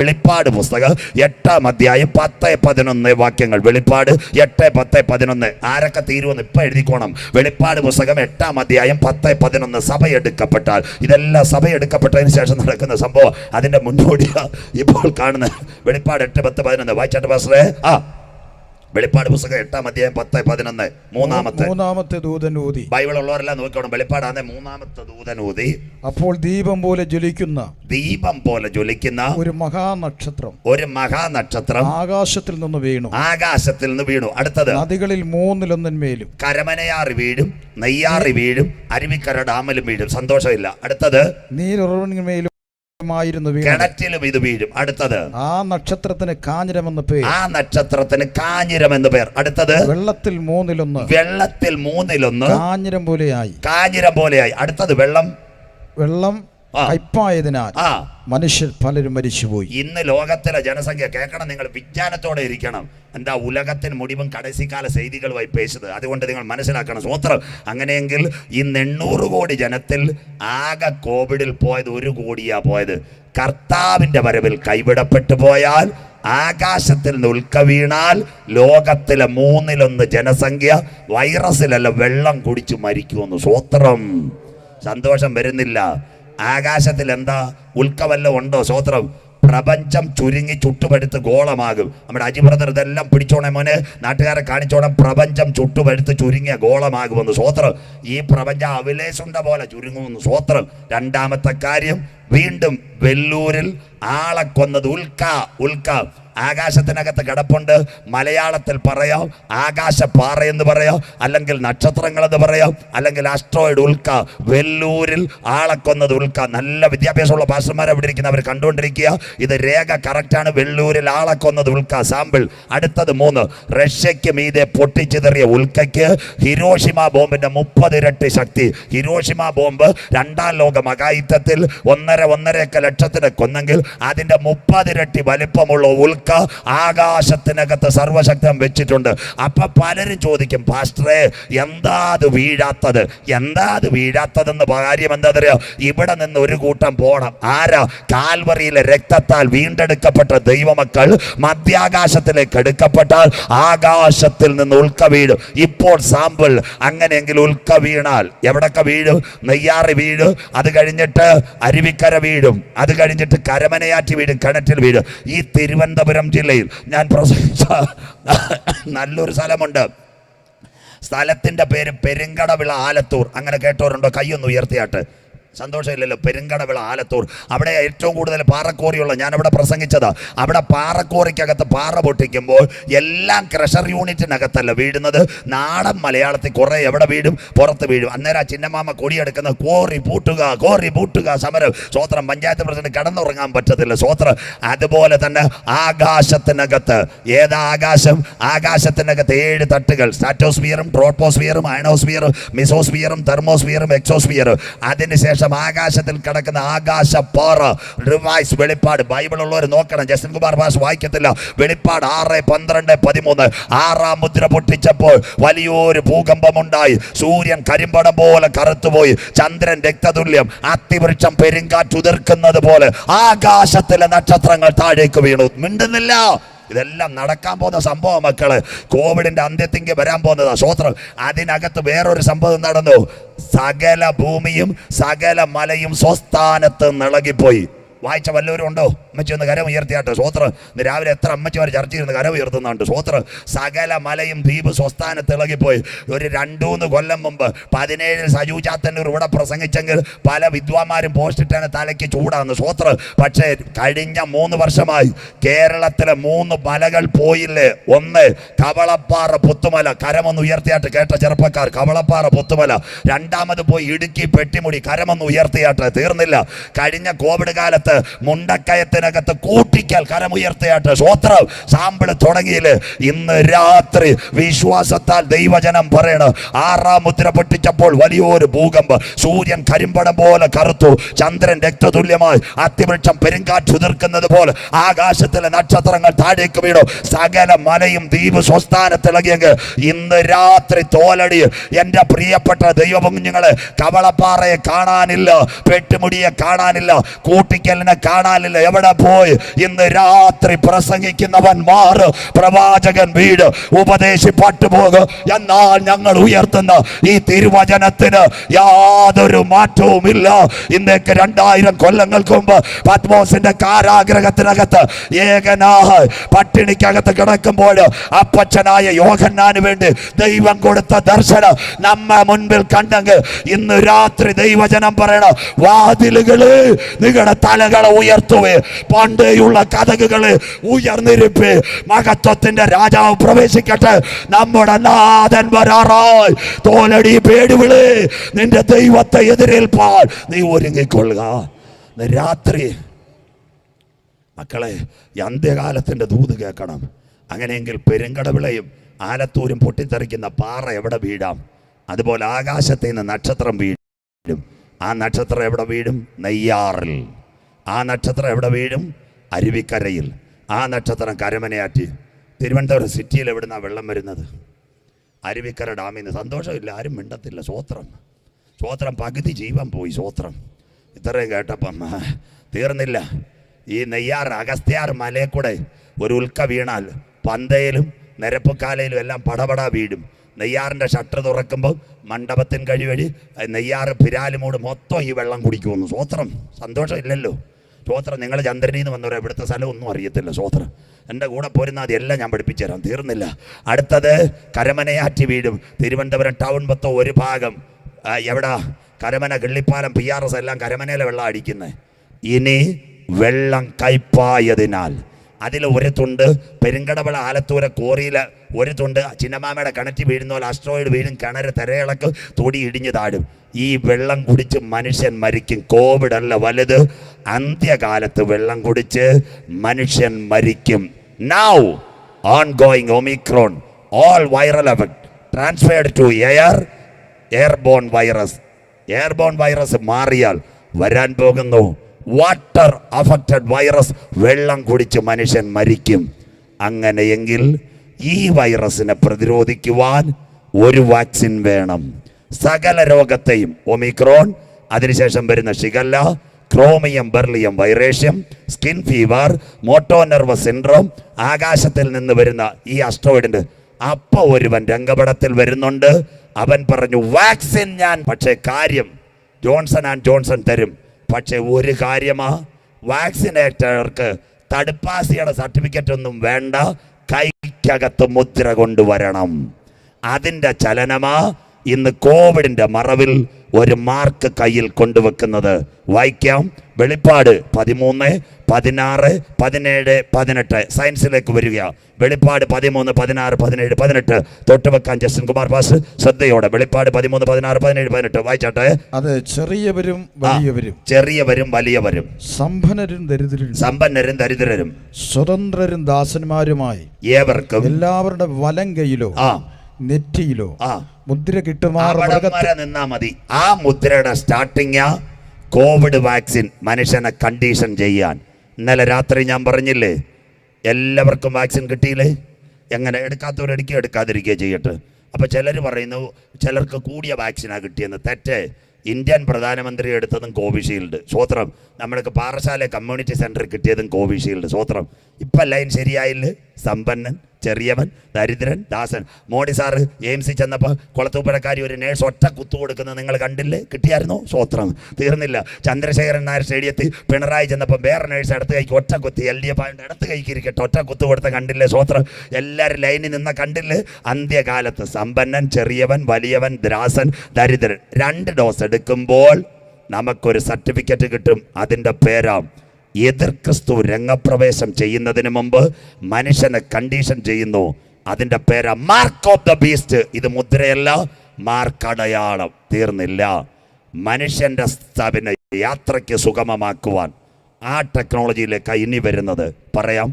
വെളിപ്പാട് പുസ്തകം. എട്ടാം അധ്യായം പത്ത് പതിനൊന്ന് വാക്യങ്ങൾ. വെളിപ്പാട് എട്ട് പത്ത് പതിനൊന്ന്. ആരൊക്കെ തീരുമെന്ന് ഇപ്പം എഴുതിക്കോണം. വെളിപ്പാട് പുസ്തകം എട്ടാം അധ്യായം പത്ത് പതിനൊന്ന് സഭയെടുക്കപ്പെട്ടാൽ ഇതെല്ലാം സഭയെടുക്കപ്പെട്ടതിന് ശേഷം നടക്കുന്ന സംഭവം അതിന്റെ മുന്നോടിയാണ് ഇപ്പോൾ കാണുന്ന വെളിപ്പാട് എട്ട് പത്ത് പതിനൊന്ന്. വായിച്ചാട്ട് പാസ്റ്ററേ ആ. വെളിപ്പാട് പുസ്തകം എട്ടാം അധ്യായം പത്ത് പതിനൊന്ന് മൂന്നാമത്തെ. മൂന്നാമത്തെ ദൂതൻ ഊതി. ബൈബിൾ ഉള്ളവരെല്ലാം നോക്കണം വെളിപ്പാടാണ് മൂന്നാമത്തെ ദൂതൻ ഊതി. അപ്പോൾ ദീപം പോലെ ജ്വലിക്കുന്ന ദീപം പോലെ ജ്വലിക്കുന്ന ഒരു മഹാനക്ഷത്രം ഒരു മഹാനക്ഷത്രം ആകാശത്തിൽ നിന്ന് വീണു. ആകാശത്തിൽ നിന്ന് വീണു. അടുത്തത് നദികളിൽ മൂന്നിലൊന്നിന്മേലും കരമനയാറ് വീഴും നെയ്യാറ് വീഴും അരുവിക്കര ഡാമിലും വീഴും. സന്തോഷമില്ല. അടുത്തത് നീരുറവിന്മേലും കിണറ്റിലും ഇത് വീഴും. അടുത്തത്? ആ നക്ഷത്രത്തിന് കാഞ്ഞിരമെന്ന് പേര് ആ നക്ഷത്രത്തിന് കാഞ്ഞിരം എന്ന് പേർ. അടുത്തത്? വെള്ളത്തിൽ മൂന്നിലൊന്ന്. വെള്ളത്തിൽ മൂന്നിലൊന്ന്. കാഞ്ഞിരം പോലെയായി. കാഞ്ഞിരം പോലെയായി. അടുത്തത് വെള്ളം? വെള്ളം. കയ്പായതിനാൽ. ആ. മനുഷ്യർ പലരും മരിച്ചുപോയി. ഇന്ന് ലോകത്തിലെ ജനസംഖ്യ കേൾക്കണം നിങ്ങൾ വിജ്ഞാനത്തോടെ ഇരിക്കണം. എന്താ ഉലകത്തിന് മുടിവും കടസിക്കാല ചെയ്തികളുമായി പേശത് അതുകൊണ്ട് നിങ്ങൾ മനസ്സിലാക്കണം. സ്വോത്രം അങ്ങനെയെങ്കിൽ ഈ എണ്ണൂറ് കോടി ജനത്തിൽ ആകെ കോവിഡിൽ പോയത് ഒരു കോടിയാ പോയത്. കർത്താവിന്റെ വരവിൽ കൈവിടപ്പെട്ടു പോയാൽ ആകാശത്തിൽ നിന്ന് ഉൽക്ക വീണാൽ ലോകത്തിലെ മൂന്നിലൊന്ന് ജനസംഖ്യ വൈറസിലല്ല വെള്ളം കുടിച്ചു മരിക്കുമെന്ന് സ്വോത്രം സന്തോഷം വരുന്നില്ല. ആകാശത്തിൽ എന്താ ഉൽക്കവല്ല ഉണ്ടോ? സ്വോത്രം പ്രപഞ്ചം ചുരുങ്ങി ചുട്ടുപഴുത്ത് ഗോളമാകും. നമ്മുടെ അജി ബ്രദർ ഇതെല്ലാം പിടിച്ചോണേ മോനെ. നാട്ടുകാരെ കാണിച്ചോണം. പ്രപഞ്ചം ചുട്ടുപഴുത്ത് ചുരുങ്ങിയ ഗോളമാകുമെന്ന് സ്വോത്രം ഈ പ്രപഞ്ചം അവിലേശുണ്ട പോലെ ചുരുങ്ങുമെന്ന് സ്വോത്രം രണ്ടാമത്തെ കാര്യം വീണ്ടും വെല്ലൂരിൽ ആളെ കൊന്നത് ഉൽക്ക ഉൽക്ക. ആകാശത്തിനകത്ത് കിടപ്പുണ്ട്. മലയാളത്തിൽ പറയാം ആകാശപ്പാറ എന്ന് പറയാം അല്ലെങ്കിൽ നക്ഷത്രങ്ങൾ എന്ന് പറയാം അല്ലെങ്കിൽ ആസ്ട്രോയിഡ് ഉൽക്ക വെല്ലൂരിൽ ആളെ കൊന്നത് ഉൽക്ക. നല്ല വിദ്യാഭ്യാസമുള്ള പാസ്റ്റർമാരെ അവിടെ ഇരിക്കുന്ന അവർ കണ്ടുകൊണ്ടിരിക്കുക. ഇത് രേഖ കറക്റ്റാണ് വെല്ലൂരിൽ ആളെ കൊന്നത് ഉൽക്ക. സാമ്പിൾ അടുത്തത് മൂന്ന്. റഷ്യയ്ക്ക് മീതെ പൊട്ടിച്ചിതറിയ ഉൽക്കയ്ക്ക് ഹിരോഷിമ ബോംബിന്റെ മുപ്പതിരട്ടി ശക്തി. ഹിരോഷിമ ബോംബ് രണ്ടാം ലോക മകായുദ്ധത്തിൽ ഒന്നര ഒന്നരയൊക്കെ ലക്ഷത്തിന് കൊന്നെങ്കിൽ അതിന്റെ മുപ്പതിരട്ടി വലിപ്പമുള്ള ഉൽക്ക ആകാശത്തിനകത്ത് സർവശക്തം വെച്ചിട്ടുണ്ട്. അപ്പൊ പലരും ചോദിക്കും പാസ്റ്ററെ എന്താ അത് വീഴാത്തത്? എന്താ അത് വീഴാത്തതെന്ന് കാര്യം എന്താ അറിയോ ഇവിടെ നിന്ന് ഒരു കൂട്ടം പോണം. ആരാ? കാൽവറിയിലെ രക്തത്താൽ വീണ്ടെടുക്കപ്പെട്ട ദൈവമക്കൾ മധ്യാകാശത്തിലേക്ക് എടുക്കപ്പെട്ടാൽ ആകാശത്തിൽ നിന്ന് ഉൾക്ക വീഴും. ഇപ്പോൾ സാമ്പിൾ അങ്ങനെയെങ്കിൽ ഉൽക്ക വീണാൽ എവിടൊക്കെ വീഴും? നെയ്യാറ് വീഴും അത് കഴിഞ്ഞിട്ട് അരുവിക്കര വീഴും അത് കഴിഞ്ഞിട്ട് കരമനയാറ്റി വീഴും കിണറ്റിൽ വീഴും. ഈ തിരുവനന്തപുരം ജില്ലയിൽ ഞാൻ പ്രസംഗിച്ച നല്ലൊരു സ്ഥലമുണ്ട്. സ്ഥലത്തിന്റെ പേര് പെരുങ്കടവിള ആലത്തൂർ. അങ്ങനെ കേട്ടവരുണ്ടോ? കൈയൊന്ന് ഉയർത്തിയാട്ട്. സന്തോഷമില്ലല്ലോ. പെരുങ്കടവിള ആലത്തൂർ. അവിടെ ഏറ്റവും കൂടുതൽ പാറക്കോറിയുള്ള ഞാൻ പ്രസംഗിച്ചത്. അവിടെ പാറക്കോറിക്കകത്ത് പാറ പൊട്ടിക്കുമ്പോൾ എല്ലാം ക്രഷർ യൂണിറ്റിനകത്തല്ല വീഴുന്നത്. നാടൻ മലയാളത്തിൽ കുറേ എവിടെ വീഴും? പുറത്ത് വീഴും. അന്നേരം ആ ചിന്നമാമ കൊടിയെടുക്കുന്ന കോറി പൂട്ടുക കോറി പൂട്ടുക സമരം. സ്വോത്രം പഞ്ചായത്ത് പ്രസിഡന്റ് കടന്നുറങ്ങാൻ പറ്റത്തില്ല സ്വോത്രം. അതുപോലെ തന്നെ ആകാശത്തിനകത്ത്. ഏതാ ആകാശം? ആകാശത്തിനകത്ത് ഏഴ് തട്ടുകൾ. സ്റ്റാറ്റോസ്ഫിയറും ട്രോപ്പോസ്ഫിയറും അയണോസ്ഫിയറും മിസോസ്ഫിയറും തെർമോസ്ഫിയറും എക്സോസ്ഫിയറും. അതിനുശേഷം ആകാശത്തിൽ കിടക്കുന്ന ആകാശ പാറ റിവൈസ് വെളിപ്പാട്. ബൈബിൾ ഉള്ളവർ നോക്കണം. ജസ്റ്റിൻ കുമാർ ഭാഷ വായിക്കത്തില്ല. വെളിപ്പാട് ആറ് പന്ത്രണ്ട് പതിമൂന്ന്. ആറാം മുദ്ര പൊട്ടിച്ചപ്പോൾ വലിയൊരു ഭൂകമ്പമുണ്ടായി. സൂര്യൻ കരിമ്പടം പോലെ കറുത്തുപോയി. ചന്ദ്രൻ രക്തതുല്യം. അത്തിവൃക്ഷം പെരുങ്കാറ്റുതിർക്കുന്നത് പോലെ ആകാശത്തിലെ നക്ഷത്രങ്ങൾ താഴേക്ക് വീണു. മിണ്ടുന്നില്ല. ഇതെല്ലാം നടക്കാൻ പോകുന്ന സംഭവം മക്കൾ. കോവിഡിന്റെ അന്ത്യത്തിങ്കി വരാൻ പോകുന്നതാ. സ്വോത്രം അതിനകത്ത് വേറൊരു സംഭവം നടന്നു. സകല ഭൂമിയും സകല മലയും സ്വസ്ഥാനത്ത് നിളകിപ്പോയി. വായിച്ച വല്ലവരും ഉണ്ടോ? അമ്മച്ചി ഒന്ന് കരം ഉയർത്തിയാട്ട്. സ്വോത്ര ഇന്ന് രാവിലെ എത്ര അമ്മച്ചിമാർ ചർച്ച ചെയ്യുന്ന കരം ഉയർത്തുന്നുണ്ട്. സ്വോത്ര സകല മലയും ദ്വീപ് സ്വസ്ഥാനത്ത് ഇളകിപ്പോയി. ഒരു രണ്ടൂന്ന് കൊല്ലം മുമ്പ് പതിനേഴിൽ സജു ചാത്തന്നൂർ ഇവിടെ പ്രസംഗിച്ചെങ്കിൽ പല വിദ്വാന്മാരും പോസ്റ്റിട്ടാണ് തലയ്ക്ക് ചൂടാന്ന്. സ്വോത്ര പക്ഷേ കഴിഞ്ഞ മൂന്ന് വർഷമായി കേരളത്തിലെ മൂന്ന് മലകൾ പോയില്ലേ? ഒന്ന് കവളപ്പാറ പുത്തുമല. കരമൊന്ന് ഉയർത്തിയാട്ട് കേട്ട ചെറുപ്പക്കാർ കവളപ്പാറ പുത്തുമല. രണ്ടാമത് പോയി ഇടുക്കി പെട്ടിമുടി കരമൊന്ന് ഉയർത്തിയാട്ട്. തീർന്നില്ല. കഴിഞ്ഞ കോവിഡ് കാലത്ത് മുണ്ടക്കയത്തിനകത്ത് കൂട്ടിക്കൽ കരമുയർത്തിയാട്ട് സ്വോത്രം സാമ്പിൾ തുടങ്ങിയിൽ ഇന്ന് രാത്രി വിശ്വാസത്താൽ ദൈവജനം പറയണ ആറാം മുദ്ര പൊട്ടിച്ചപ്പോൾ വലിയൊരു ഭൂകമ്പ്. സൂര്യൻ കരിമ്പടം പോലെ കറുത്തു ചന്ദ്രൻ രക്തതുല്യമായി അത്തിവൃക്ഷം പെരുങ്കാറ്റുതിർക്കുന്നത് പോലെ ആകാശത്തിലെ നക്ഷത്രങ്ങൾ താഴേക്ക് വീണു സകല മലയും ദ്വീപ് സ്വസ്ഥാനത്തിളകിയെങ്കിൽ ഇന്ന് രാത്രി തോലടി എന്റെ പ്രിയപ്പെട്ട ദൈവകുഞ്ഞുങ്ങളെ കവളപ്പാറയെ കാണാനില്ല പെട്ടുമുടിയെ കാണാനില്ല കൂട്ടിക്കൽ ഇസ്രായേലിനെ കാണാനില്ല എവിടെ പോയി ഇന്ന് രാത്രി പ്രസംഗിക്കുന്നവൻ മാറ് പ്രവാചകൻ വീട് ഉപദേശി പട്ടുപോകും എന്നാൽ ഞങ്ങൾ ഉയർത്തുന്ന ഈ തിരുവചനത്തിന് യാതൊരു മാറ്റവുമില്ല ഇന്നേക്ക് രണ്ടായിരം കൊല്ലങ്ങൾക്ക് മുമ്പ് പത്മോസിന്റെ കാരാഗ്രഹത്തിനകത്ത് ഏകനാഹ പട്ടിണിക്കകത്ത് കിടക്കുമ്പോൾ അപ്പച്ചനായ യോഹന്നാന് വേണ്ടി ദൈവം കൊടുത്ത ദർശനം നമ്മ മുൻപിൽ കണ്ടെങ്കിൽ ഇന്ന് രാത്രി ദൈവജനം പറയണം വാതിലുകൾ നിങ്ങളുടെ തലകളെ ഉയർത്തുവേ. പണ്ടേയുള്ള കഥകുകൾ ഉയർന്നിരിപ്പേ. മഹത്വത്തിന്റെ രാജാവ് പ്രവേശിക്കട്ടെ. നമ്മുടെ നാഥൻ വരാറായി. തോലടി പേടിവിളി. നിന്റെ ദൈവത്തെ എതിരേൽപ്പാൽ നീ ഒരുങ്ങിക്കൊള്ളുക. രാത്രി മക്കളെ അന്ത്യകാലത്തിന്റെ ദൂത് കേൾക്കണം. അങ്ങനെയെങ്കിൽ പെരുങ്കടവിളയും ആലത്തൂരും പൊട്ടിത്തെറിക്കുന്ന പാറ എവിടെ വീഴാം? അതുപോലെ ആകാശത്തിൽ നിന്ന് നക്ഷത്രം വീഴും. ആ നക്ഷത്രം എവിടെ വീഴും? നെയ്യാറിൽ. ആ നക്ഷത്രം എവിടെ വീഴും? അരുവിക്കരയിൽ. ആ നക്ഷത്രം കരമനയാറ്റി. തിരുവനന്തപുരം സിറ്റിയിൽ എവിടുന്നാണ് വെള്ളം വരുന്നത്? അരുവിക്കര ഡാമിൽ നിന്ന്. സന്തോഷമില്ല ആരും മിണ്ടത്തില്ല. സ്വോത്രം. സ്വോത്രം പകുതി ജീവൻ പോയി സ്വോത്രം. ഇത്രയും കേട്ടപ്പം തീർന്നില്ല. ഈ നെയ്യാർ അഗസ്ത്യാർ മലയിൽ കൂടെ ഒരു ഉൽക്ക വീണാൽ പന്തയിലും നിരപ്പുക്കാലയിലും എല്ലാം പടപട വീടും നെയ്യാറിന്റെ ഷട്ടർ തുറക്കുമ്പോൾ മണ്ഡപത്തിൻ കഴിവഴി നെയ്യാറ് പിരാലുമൂട് മൊത്തം ഈ വെള്ളം കുടിക്കുമെന്ന്. സ്വോത്രം. സന്തോഷമില്ലല്ലോ. സ്വോത്രം നിങ്ങൾ ചന്ദ്രനിൽ നിന്ന് വന്നവരോ ഇവിടുത്തെ സ്ഥലം ഒന്നും അറിയത്തില്ല സ്തോത്രം. എന്റെ കൂടെ പോരുന്ന അതെല്ലാം ഞാൻ പഠിപ്പിച്ചു തരാം. തീർന്നില്ല. അടുത്തത് കരമനയാറ്റി വീടും. തിരുവനന്തപുരം ടൗൺ മൊത്തം ഒരു ഭാഗം. എവിടെ? Karamana Killipalam P R S എല്ലാം കരമനയിലെ വെള്ളം അടിക്കുന്നത് ഇനി വെള്ളം കയ്പായതിനാൽ അതിൽ ഒരു തുണ്ട് പെരുങ്കടവള ആലത്തൂര കോറിയിൽ ഒരു തുണ്ട് ചിന്നമാമയുടെ കണറ്റി വീഴുന്ന പോലെ അസ്ട്രോയിഡ് വീഴും കിണറ് തിരയിളക്ക് തൊടി ഇടിഞ്ഞു താഴും. ഈ വെള്ളം കുടിച്ച് മനുഷ്യൻ മരിക്കും. കോവിഡ് അല്ല വലുത്. അന്ത്യകാലത്ത് വെള്ളം കുടിച്ച് മനുഷ്യൻ മരിക്കും. Now on going omicron all viral effect transferred to air airborne virus airborne virus മാറിയാൽ വരാൻ പോകുന്നു. വാട്ടർ അഫക്റ്റഡ് വൈറസ് വെള്ളം കുടിച്ച് മനുഷ്യൻ മരിക്കും. അങ്ങനെയെങ്കിൽ ഈ വൈറസിനെ പ്രതിരോധിക്കുവാൻ ഒരു വാക്സിൻ വേണം. സകല രോഗത്തെയും ഒമിക്രോൺ അതിനുശേഷം വരുന്ന shigella chromium beryllium വൈറേഷ്യം skin fever motor nervous syndrome ആകാശത്തിൽ നിന്ന് വരുന്ന ഈ അസ്ട്രോയിഡിന്റെ അപ്പ ഒരുവൻ രംഗപടത്തിൽ വരുന്നുണ്ട്. അവൻ പറഞ്ഞു വാക്സിൻ ഞാൻ പക്ഷേ കാര്യം ജോൺസൺ ആൻഡ് ജോൺസൺ തരും. പക്ഷേ ഒരു കാര്യമാ വാക്സിനേറ്റർക്ക് തടുപ്പാസിയുടെ സർട്ടിഫിക്കറ്റ് ഒന്നും വേണ്ട കൈക്കകത്ത് മുദ്ര കൊണ്ടുവരണം. അതിന്റെ ചലനമാ ഇന്ന് കോവിഡിന്റെ മറവിൽ ഒരു മാർക്ക് കയ്യിൽ കൊണ്ടുവെക്കുന്നത്. വായിക്കാം. വെളിപ്പാട് പതിമൂന്ന് പതിനാറ് പതിനേഴ് പതിനെട്ട്. സയൻസിലേക്ക് വരിക. വെളിപ്പാട് പതിമൂന്ന് പതിനാറ് പതിനേഴ് പതിനെട്ട്. തൊട്ടുവെക്കാൻ ജസ്റ്റിൻ കുമാർ ബാസ് ശ്രദ്ധയോടെ. വെളിപ്പാട് പതിമൂന്ന് പതിനാറ് പതിനേഴ് പതിനെട്ട്. വായിച്ചാട്ടെ. അത് ചെറിയവരും വലിയവരും. ചെറിയവരും വലിയവരും. സമ്പന്നരും ദരിദ്രരും. സമ്പന്നരും ദരിദ്രരും. സ്വതന്ത്രരും ദാസന്മാരുമായി ഏവർക്കും എല്ലാവരുടെ വലം കൈയിലോ ആ നെറ്റിയിലോ? ആ. മുദ്ര മൃഗത്തെ നിന്നാ മതി. ആ മുദ്രയുടെ സ്റ്റാർട്ടിങ് കോവിഡ് വാക്സിൻ മനുഷ്യനെ കണ്ടീഷൻ ചെയ്യാൻ. ഇന്നലെ രാത്രി ഞാൻ പറഞ്ഞില്ലേ എല്ലാവർക്കും വാക്സിൻ കിട്ടിയില്ലേ? എങ്ങനെ എടുക്കാത്തവരെടുക്കുക എടുക്കാതിരിക്കുക ചെയ്യട്ടെ. അപ്പോൾ ചിലർ പറയുന്നു ചിലർക്ക് കൂടിയ വാക്സിനാണ് കിട്ടിയെന്ന്. തെറ്റ്. ഇന്ത്യൻ പ്രധാനമന്ത്രി എടുത്തതും കോവിഷീൽഡ് സ്വോത്രം നമ്മൾക്ക് പാറശാല കമ്മ്യൂണിറ്റി സെന്ററിൽ കിട്ടിയതും കോവിഷീൽഡ് സ്വോത്രം ഇപ്പം ലൈൻ ശരിയായില്ലേ? സമ്പന്നൻ. ചെറിയവൻ ദരിദ്രൻ ദാസൻ. മോഡി സാറ് എയിംസിൽ ചെന്നപ്പോൾ കുളത്തൂപ്പുഴക്കാരി ഒരു നേഴ്സ് ഒറ്റ കുത്തു കൊടുക്കുന്നത് നിങ്ങൾ കണ്ടില്ലേ? കിട്ടിയായിരുന്നോ? സ്വോത്രം. തീർന്നില്ല. ചന്ദ്രശേഖരൻ നായർ സ്റ്റേഡിയത്തിൽ പിണറായി ചെന്നപ്പോൾ വേറെ നേഴ്സ് അടുത്ത് കൈക്ക് ഒറ്റ കുത്തി എൽ ഡി എഫ് ആയതുകൊണ്ട് അടുത്ത് കൈക്ക് ഇരിക്കട്ടെ. ഒറ്റ കുത്തു കൊടുത്ത കണ്ടില്ലേ? സ്വോത്രം. എല്ലാവരും ലൈനിൽ നിന്ന കണ്ടില്ലേ? അന്ത്യകാലത്ത് സമ്പന്നൻ ചെറിയവൻ വലിയവൻ ദ്രാസൻ ദരിദ്രൻ. രണ്ട് ഡോസ് എടുക്കുമ്പോൾ നമുക്കൊരു സർട്ടിഫിക്കറ്റ് കിട്ടും. അതിന്റെ പേരാം എതിർ ക്രിസ്തു രംഗപ്രവേശം ചെയ്യുന്നതിന് മുമ്പ് മനുഷ്യനെ കണ്ടീഷൻ ചെയ്യുന്നു. അതിന്റെ പേര് മാർക്ക് ഓഫ് ദ ബീസ്റ്റ് ഇത് മുദ്രയല്ല മാർക്കടയാളം തീർന്നില്ല. മനുഷ്യന്റെ സ്ഥാപന യാത്രയ്ക്ക് സുഗമമാക്കുവാൻ ആ ടെക്നോളജിയിലേക്ക് ഇനി വരുന്നത്. പറയാം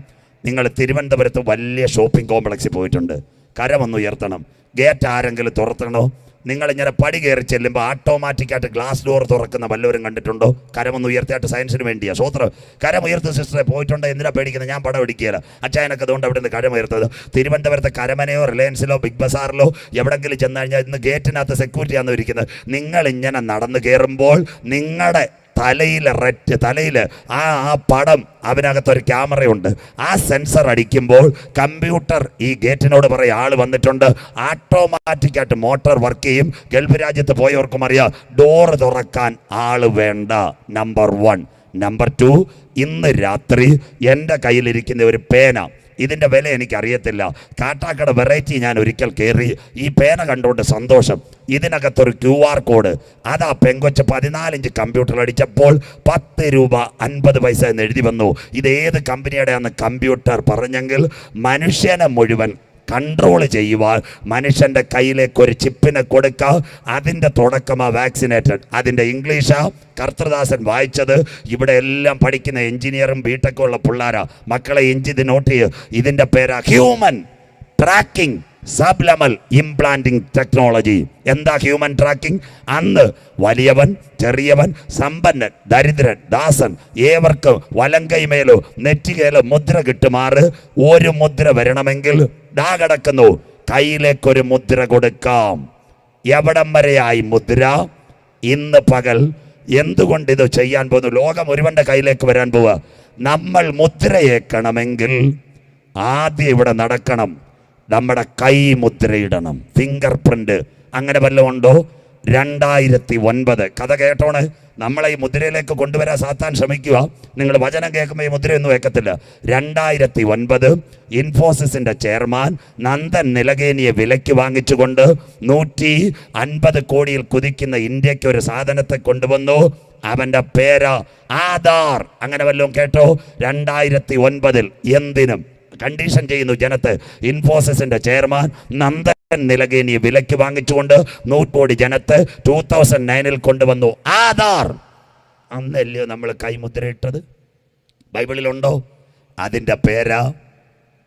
നിങ്ങൾ തിരുവനന്തപുരത്ത് വലിയ ഷോപ്പിംഗ് കോംപ്ലക്സിൽ പോയിട്ടുണ്ട്. കരമൊന്നുയർത്തണം ഗേറ്റ് ആരെങ്കിലും തുറത്തണോ? നിങ്ങൾ ഇങ്ങനെ പടി കയറി ചെല്ലുമ്പോൾ ഓട്ടോമാറ്റിക്കായിട്ട് ഗ്ലാസ് ഡോർ തുറക്കുന്ന വല്ലവരും കണ്ടിട്ടുണ്ടോ? കരമൊന്ന് ഉയർത്തിയായിട്ട് സയൻസിന് വേണ്ടിയാ. സ്വോത്രം കരമുയർത്ത് സിസ്റ്ററെ പോയിട്ടുണ്ടോ? എന്തിനാ പേടിക്കുന്നത് ഞാൻ പടം പിടിക്കുകയില്ല അച്ചായനൊക്കെ അതുകൊണ്ട് അവിടെ നിന്ന് കരമുയർത്തത്. തിരുവനന്തപുരത്തെ കരമനയോ റിലയൻസിലോ ബിഗ് ബസാറിലോ എവിടെങ്കിലും ചെന്ന് കഴിഞ്ഞാൽ ഇന്ന് ഗേറ്റിനകത്ത് സെക്യൂരിറ്റി ആണെന്ന് ഇരിക്കുന്നത്? നിങ്ങൾ ഇങ്ങനെ നടന്നു കയറുമ്പോൾ നിങ്ങളുടെ തലയിൽ റെറ്റ് തലയിൽ ആ ആ പടം അതിനകത്തൊരു ക്യാമറയുണ്ട്. ആ സെൻസർ അടിക്കുമ്പോൾ കമ്പ്യൂട്ടർ ഈ ഗേറ്റിനോട് പറയും ആൾ വന്നിട്ടുണ്ട്. ആട്ടോമാറ്റിക്കായിട്ട് മോട്ടോർ വർക്ക് ചെയ്യും. ഗൾഫ് രാജ്യത്ത് പോയവർക്കും അറിയാം ഡോറ് തുറക്കാൻ ആൾ വേണ്ട. നമ്പർ വൺ നമ്പർ ടു ഇന്ന് രാത്രി എന്റെ കയ്യിലിരിക്കുന്ന ഒരു പേന ഇതിന്റെ വില എനിക്കറിയത്തില്ല. കാട്ടാക്കട വെറൈറ്റി ഞാൻ ഒരിക്കൽ കയറി ഈ പേന കണ്ടുകൊണ്ട് സന്തോഷം. ഇതിനകത്തൊരു ക്യു ആർ കോഡ്. അതാ പെങ്കൊച്ച് പതിനാലിഞ്ച് കമ്പ്യൂട്ടർ അടിച്ചപ്പോൾ പത്ത് രൂപ അൻപത് പൈസ എന്ന് എഴുതി വന്നു. ഇത് ഏത് കമ്പനിയുടെയാന്ന് കമ്പ്യൂട്ടർ പറഞ്ഞെങ്കിൽ മനുഷ്യനെ മുഴുവൻ കൺട്രോൾ ചെയ്യുവാൻ മനുഷ്യന്റെ കയ്യിലേക്ക് ഒരു ചിപ്പിനെ കൊടുക്കുക അതിന്റെ തുടക്കമാണ് വാക്സിനേറ്റഡ് അതിന്റെ ഇംഗ്ലീഷാ കർത്തൃദാസൻ വായിച്ചത്. ഇവിടെ എല്ലാം പഠിക്കുന്ന എഞ്ചിനീയറും ബിടെക്കും ഉള്ള പിള്ളേരാ. മക്കളെ എഞ്ചി ഇത് നോട്ട് ചെയ്യുക ഇതിന്റെ പേരാ ഹ്യൂമൻ ട്രാക്കിംഗ് സബ്ലമൽ ഇംപ്ലാന്റിംഗ് ടെക്നോളജി എന്താ ഹ്യൂമൻ ട്രാക്കിംഗ് അന്ന് വലിയവൻ ചെറിയവൻ സമ്പന്നൻ ദരിദ്രൻ ദാസൻ ഏവർക്കും വലങ്കൈമേലോ നെറ്റികയിലോ മുദ്ര കിട്ടുമാറ്. ഒരു മുദ്ര വരണമെങ്കിൽ ദാ കിടക്കുന്നു. കയ്യിലേക്കൊരു മുദ്ര കൊടുക്കാം. എവിടം വരെയായി മുദ്ര? ഇന്ന് പകൽ. എന്തുകൊണ്ട് ഇത് ചെയ്യാൻ പോകുന്നു? ലോകം ഒരുവന്റെ കയ്യിലേക്ക് വരാൻ പോവുക. നമ്മൾ മുദ്രയേക്കണമെങ്കിൽ ആദ്യം ഇവിടെ നടക്കണം. നമ്മുടെ കൈ മുദ്രയിടണം. ഫിംഗർ പ്രിന്റ് അങ്ങനെ വല്ലതും ഉണ്ടോ? രണ്ടായിരത്തി ഒൻപത് കഥ കേട്ടോണ്? നമ്മളെ ഈ മുദ്രയിലേക്ക് കൊണ്ടുവരാൻ സാത്താൻ ശ്രമിക്കുക. നിങ്ങൾ വചനം കേൾക്കുമ്പോൾ ഈ മുദ്രയൊന്നും വെക്കത്തില്ല രണ്ടായിരത്തി ഒൻപത് ഇൻഫോസിസിന്റെ ചെയർമാൻ നന്ദൻ നിലകേനിയെ വിലയ്ക്ക് വാങ്ങിച്ചുകൊണ്ട് നൂറ്റി അൻപത് കോടിയിൽ കുതിക്കുന്ന ഇന്ത്യയ്ക്ക് ഒരു സാധനത്തെ കൊണ്ടുവന്നു. അവന്റെ പേര് ആധാർ. അങ്ങനെ വല്ലതും കേട്ടോ? രണ്ടായിരത്തി ഒൻപതിൽ എന്തിനും കണ്ടീഷൻ ചെയ്യുന്നു ജനത്തെ. ഇൻഫോസിസിന്റെ ചെയർമാൻ നന്ദ നിലകേനിയെ വിലയ്ക്ക് വാങ്ങിച്ചുകൊണ്ട് നൂറ്റോടി ജനത്തെ ടൂ തൗസൻഡ് നയനിൽ കൊണ്ടുവന്നു. ആധാർ അന്നല്ലയോ നമ്മൾ കൈമുദ്രയിട്ടത് ബൈബിളിലുണ്ടോ? അതിന്റെ പേരാ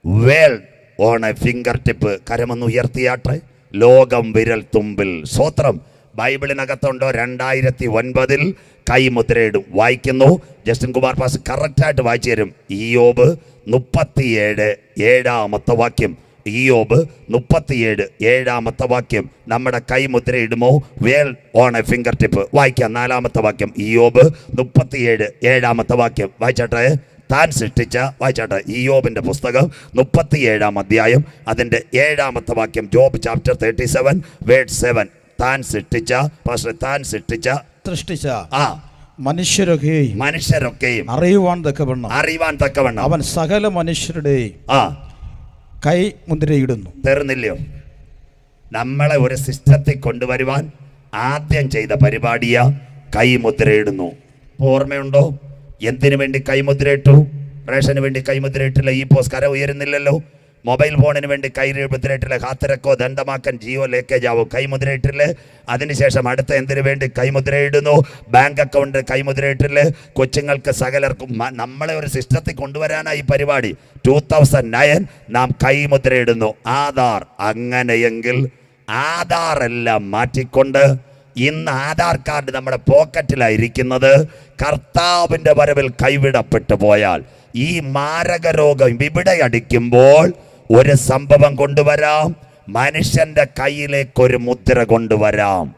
world on a finger tip കരമൊന്നുയർത്തിയാട്ടെ ലോകം വിരൽ തുമ്പിൽ. സ്വത്രം. ബൈബിളിനകത്തുണ്ടോ? രണ്ടായിരത്തി ഒൻപതിൽ കൈമുദ്രയിടും വായിക്കുന്നു. ജസ്റ്റിൻ കുമാർ പാസ് കറക്റ്റായിട്ട് വായിച്ചു തരും. ഇയോബ് മുപ്പത്തിയേഴ് ഏഴാമത്തെ വാക്യം. ഇയോബ് മുപ്പത്തിയേഴ് ഏഴാമത്തെ വാക്യം. നമ്മുടെ കൈമുദ്രയിടുമോ വേൽ ഓൺ എ ഫിംഗർ ടിപ്പ് വായിക്കാം. നാലാമത്തെ വാക്യം. ഇയോബ് മുപ്പത്തിയേഴ് ഏഴാമത്തെ വാക്യം. വായിച്ചാട്ടെ? താൻ സൃഷ്ടിച്ച വായിച്ചാട്ടെ? ഇയോബിന്റെ പുസ്തകം മുപ്പത്തിയേഴാം അധ്യായം. അതിന്റെ ഏഴാമത്തെ വാക്യം. Job chapter thirty seven word seven താൻ സൃഷ്ടിച്ച പക്ഷെ താൻ സൃഷ്ടിച്ച സൃഷ്ടിച്ച ആ മനുഷ്യരൊക്കെയും മനുഷ്യരൊക്കെയും അറിയുവാൻ തക്കവണ്ണം. അറിയുവാൻ തക്കവണ്ണം. അവൻ സകല മനുഷ്യരുടെയും ആ കൈ മുദ്രയിടുന്നു തീർന്നില്ലയോ നമ്മളെ ഒരു സിസ്റ്റത്തിൽ കൊണ്ടുവരുവാൻ ആദ്യം ചെയ്ത പരിപാടിയ കൈമുദ്രയിടുന്നു ഓർമ്മയുണ്ടോ? എന്തിനു വേണ്ടി കൈമുദ്രയിട്ടു റേഷന് വേണ്ടി കൈമുദ്രയിട്ടില്ല ഈ പോസ് കര ഉയരുന്നില്ലല്ലോ. മൊബൈൽ ഫോണിന് വേണ്ടി കൈ മുദ്രയിട്ടില്ല. ഹാത്തരക്കോ ദണ്ഡമാക്കൻ ജിയോ ലേക്കേജാവോ കൈമുദ്രയിട്ടില്ലേ. അതിനുശേഷം അടുത്ത എന്തിനു വേണ്ടി കൈമുദ്രയിടുന്നു? Bank account കൈമുദ്രയിട്ടില്ലേ. കൊച്ചുങ്ങൾക്ക് സകലർക്കും നമ്മളെ ഒരു സിസ്റ്റത്തിൽ കൊണ്ടുവരാനായി ഈ പരിപാടി. ടൂ തൗസൻഡ് നയൻ നാം കൈമുദ്രയിടുന്നു. ആധാർ അങ്ങനെയെങ്കിൽ ആധാർ എല്ലാം മാറ്റിക്കൊണ്ട് ഇന്ന് ആധാർ കാർഡ് നമ്മുടെ പോക്കറ്റിലായിരിക്കുന്നത് കർത്താവിന്റെ വരവിൽ കൈവിടപ്പെട്ടു പോയാൽ ഈ മാരക രോഗം ഇവിടെ അടിക്കുമ്പോൾ ഒരു സംഭവം കൊണ്ടുവരാം. മനുഷ്യന്റെ കയ്യിലേക്ക് ഒരു മുദ്ര കൊണ്ടുവരാം.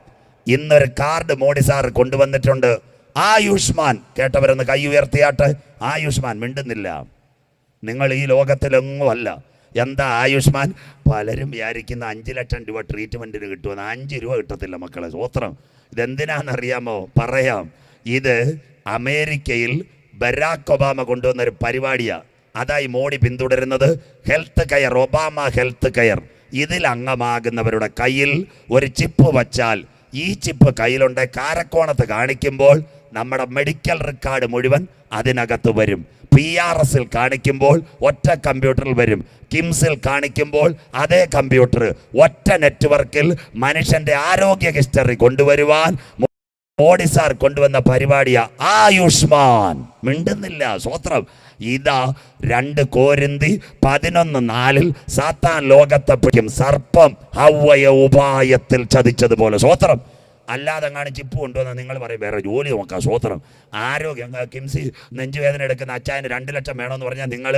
ഇന്നൊരു കാർഡ് മോഡി സാർ കൊണ്ടുവന്നിട്ടുണ്ട്. ആയുഷ്മാൻ. കേട്ടവരൊന്ന് കൈ ഉയർത്തിയാട്ട്. ആയുഷ്മാൻ മിണ്ടുന്നില്ല. നിങ്ങൾ ഈ ലോകത്തിലെങ്ങും അല്ല. എന്താ ആയുഷ്മാൻ? പലരും വിചാരിക്കുന്ന അഞ്ച് ലക്ഷം രൂപ ട്രീറ്റ്മെന്റിന് കിട്ടുമെന്ന്. അഞ്ച് രൂപ കിട്ടത്തില്ല മക്കളെ. സ്വത്രം ഇതെന്തിനാണെന്നറിയാമോ? പറയാം. ഇത് അമേരിക്കയിൽ ബരാക് ഒബാമ കൊണ്ടുവന്ന ഒരു പരിപാടിയാണ് അതായി മോഡി പിന്തുടരുന്നത് health care Obama health care. ഇതിൽ അംഗമാകുന്നവരുടെ കയ്യിൽ ഒരു ചിപ്പ് വച്ചാൽ ഈ ചിപ്പ് കയ്യിലുണ്ട് കാരക്കോണത്ത് കാണിക്കുമ്പോൾ നമ്മുടെ മെഡിക്കൽ റെക്കോർഡ് മുഴുവൻ അതിനകത്ത് വരും. പി ആർ എസിൽ കാണിക്കുമ്പോൾ ഒറ്റ കമ്പ്യൂട്ടറിൽ വരും. കിംസിൽ കാണിക്കുമ്പോൾ അതേ കമ്പ്യൂട്ടർ. ഒറ്റ നെറ്റ്വർക്കിൽ മനുഷ്യന്റെ ആരോഗ്യ ഹിസ്റ്ററി കൊണ്ടുവരുവാൻ മോഡി സാർ കൊണ്ടുവന്ന പരിപാടിയാ ആയുഷ്മാൻ. മിണ്ടുന്നില്ല സ്വത്രം. ഇതാ രണ്ട് കോരിന്തി പതിനൊന്ന് നാലിൽ സാത്താൻ ലോകത്തെ പിടിക്കും സർപ്പം ഹവ്വയ ഉപായത്തിൽ ചതിച്ചതുപോലെ. സ്വത്രം അല്ലാതെ കാണും ചിപ്പ് കൊണ്ടുവന്ന് നിങ്ങൾ പറയും വേറെ ജോലി നോക്കാം സ്വോത്രം. ആരോഗ്യം കിംസി നെഞ്ചുവേദന എടുക്കുന്ന അച്ചായന് രണ്ട് ലക്ഷം വേണമെന്ന് പറഞ്ഞാൽ നിങ്ങൾ